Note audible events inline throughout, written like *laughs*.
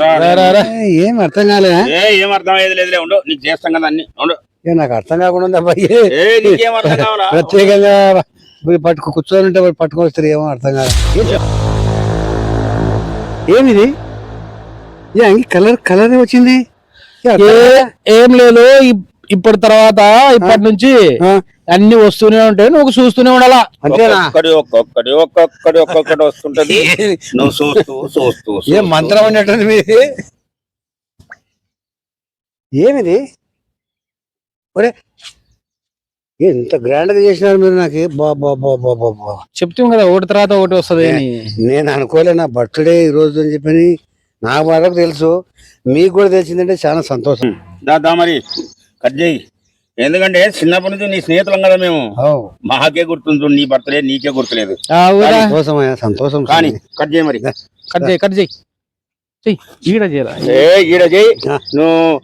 ఏ, అర్థం కాలే ఏ అర్థం అయ్యేది లేదులే ఉండు. నీకు చేస్తాం కదా అన్ని. ఉండు. నాకు అర్థం కాకుండా ఉంది ప్రత్యేకంగా పట్టుకు కూర్చొని ఉంటే పట్టుకొని వస్తారు ఏమో అర్థం కాదు ఏమిది? అంగి కలర్ కలర్ వచ్చింది. ఏ, లేదు ఇప్పటి తర్వాత ఇప్పటి నుంచి అన్ని వస్తూనే ఉంటాయి. నువ్వు చూస్తూనే ఉండాలా? అంతేనా? ఒక్కొక్కటి ఒక్కొక్కటి వస్తుంటది. నువ్వు చూస్తూ చూస్తూ ఏ చూస్తూ. మంత్రం ఉన్నట్టుంది మీది? ఏమిది? ఒరే ఇంత గ్రాండ్గా చేసినారు మీరు నాకు? బా బా బా బా బా బా. చెప్తాం కదా ఒకటి తర్వాత ఒకటి వస్తుంది అని. నేను అనుకోలే నా బర్త్డే ఈ రోజు అని చెప్పని. నాకు వరకు తెలుసు. మీకు కూడా తెలిసిందంటే చాలా సంతోషం. దా దా మరి కట్ చేయి. ఎందుకంటే చిన్నప్పటి నుంచి నీ స్నేహితులం కదా మేము. మాకే గుర్తుంది నీ బర్త్డే నీకే గుర్తులేదు. సంతోషం కానీ కట్ చేయి మరి. కట్ చేయి కట్ చేయి. ఈడ చేయరా ఏ ఈడ చేయి. ఆ. నువ్వు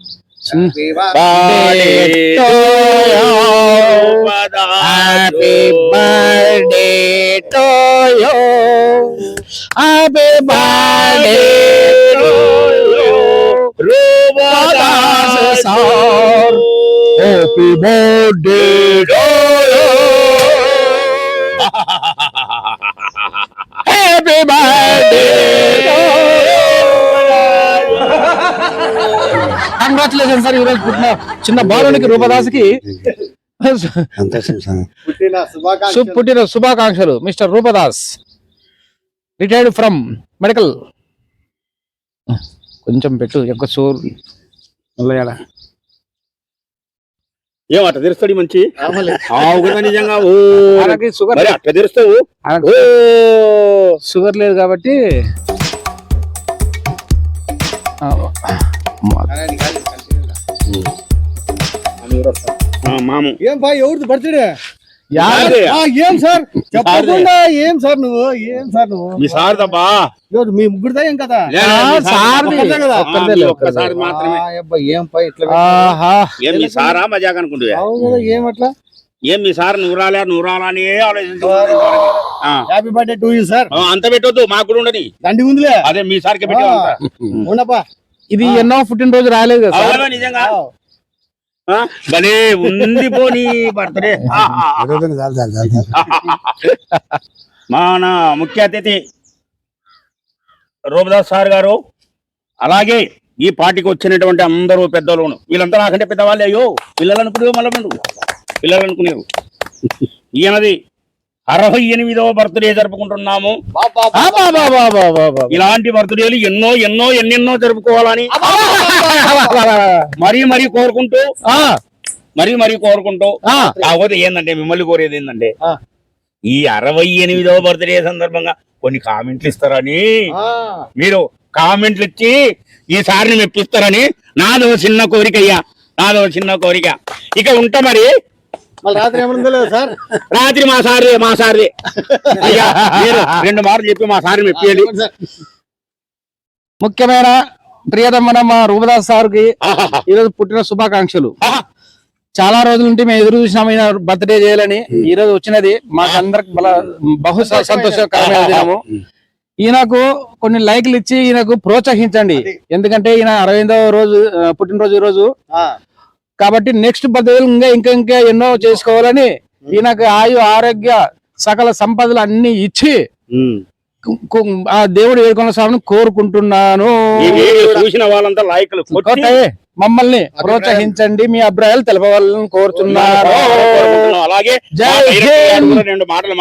happy birthday to you happy birthday to you happy birthday happy birthday congratulation sir ఈరోజు పుట్టిన చిన్న బాలునికి రూపదాస్కి పుట్టిన శుభాకాంక్షలు. Mister Rupadas. Retired from medical కొంచెం పెట్టు ఎక్కువ సోర్ మల్లయ్యాడ. ఏం అట్ట తెరుస్తాడు మంచి ఆవు కదా నిజంగా ఓ. షుగర్ మరి అట్ట తెరుస్తావు? షుగర్ లేదు కాబట్టి ఆ, ఆ, మాము. ఏం బా ఎవరిది బర్త్డే. ఏం సార్? చెప్పకుండా ఏం సార్ నువ్వు? ఏం సార్ నువ్వు? మీ సార్ తప్పా మీ ముగ్గురుదా ఏం కదా? సార్ ఒక్కసారి. మాత్రమే. ఏం పై ఇట్లా ఆహా. ఏం మీ సారా? మజాక్ అవును కదా ఏం అట్లా? ఏం మీ సార్ నువ్వు రాలే నువ్వు రాలా అని ఆలోచించు ఆ. Happy birthday to you sir అంత పెట్టొద్దు మాకు కూడా ఉండని. దండి ఉందిలే. అదే మీ సార్కి పెట్టి ఉండపా ఇది ఎన్నో పుట్టినరోజు రాలేదు కదా సార్? నిజంగా. భలే ఉంది పోనీ బర్త్డే. మన ముఖ్య అతిథి రూపదాస్ సార్ గారు అలాగే ఈ పార్టీకి వచ్చినటువంటి అందరూ పెద్దలు వీళ్ళంతా నాకంటే పెద్దవాళ్ళే అయ్యో. పిల్లలు అనుకునే మళ్ళీ పిల్లలు అనుకునేరు ఈయనది అరవై ఎనిమిదవ బర్త్డే జరుపుకుంటున్నాము. ఇలాంటి బర్త్డేలు ఎన్నో ఎన్నో ఎన్నెన్నో జరుపుకోవాలని. *laughs* మరీ మరీ కోరుకుంటూ మరీ మరీ కోరుకుంటూ. కాకపోతే ఏంటంటే మిమ్మల్ని కోరేది ఏంటంటే. ఈ అరవై ఎనిమిదవ బర్త్డే సందర్భంగా కొన్ని కామెంట్లు ఇస్తారని. మీరు కామెంట్లు ఇచ్చి ఈ సారిని మెప్పిస్తారని. నాదో చిన్న కోరిక అయ్యా నాదో చిన్న కోరిక. ఇక ఉంటా మరి. రాత్రి సార్? రాత్రి మా సారి మా సారి అయ్యా మీరు రెండు మార్లు చెప్పి మా సారిని మెప్పియండి. ముఖ్యమైన ప్రియతమ మా రూపదాస్ సార్కి. ఈరోజు పుట్టిన శుభాకాంక్షలు. చాలా రోజుల నుండి మేము ఎదురు చూసినాం ఈయన బర్త్డే చేయాలని. ఈ రోజు వచ్చినది మాకు అందరికి బల బహు సంతోషకరమైన దినము. ఈయనకు కొన్ని లైక్లు ఇచ్చి ఈయనకు ప్రోత్సహించండి. ఎందుకంటే ఈయన అరవై రోజు పుట్టినరోజు ఈ రోజు కాబట్టి నెక్స్ట్ బర్త్డే ఇంకా ఇంకా ఇంకా ఎన్నో చేసుకోవాలని ఈయనకు ఆయు ఆరోగ్య సకల సంపదలు అన్ని ఇచ్చి ఆ దేవుడు ఏడుకొండ స్వామిని కోరుకుంటున్నాను. చూసిన వాళ్ళంతా కొట్టే మమ్మల్ని ప్రోత్సహించండి. మీ అభిప్రాయాలు తెలపవాలని కోరుతున్నారు. అలాగే రెండు మాటలు.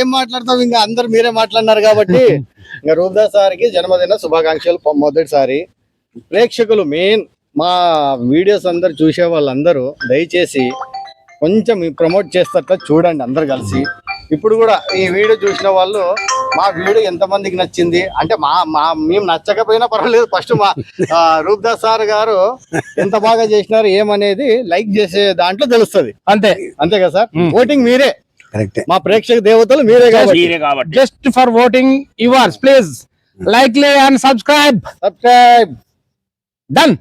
ఏం మాట్లాడతాం ఇంకా అందరు మీరే మాట్లాడినారు కాబట్టి *laughs* ఇంకా రూపదాస్ సార్కి జన్మదిన శుభాకాంక్షలు మొదటిసారి. ప్రేక్షకులు మెయిన్ మా వీడియోస్ అందరు చూసే వాళ్ళందరూ దయచేసి కొంచెం ప్రమోట్ చేస్తారట చూడండి అందరు కలిసి. ఇప్పుడు కూడా ఈ వీడియో చూసిన వాళ్ళు మా వీడియో ఎంతమందికి నచ్చింది? అంటే మా మా మేము నచ్చకపోయినా పర్వాలేదు. ఫస్ట్ మా రూపదాస్ సార్ గారు ఎంత బాగా చేసినారు ఏమనేది లైక్ చేసే దాంట్లో తెలుస్తుంది. అంతే. అంతే కదా సార్. ఓటింగ్ మీరే. కరెక్టే. మా ప్రేక్షక దేవతలు మీరే కాబట్టి. మీరే కాబట్టి. Just for voting yours please like and subscribe subscribe done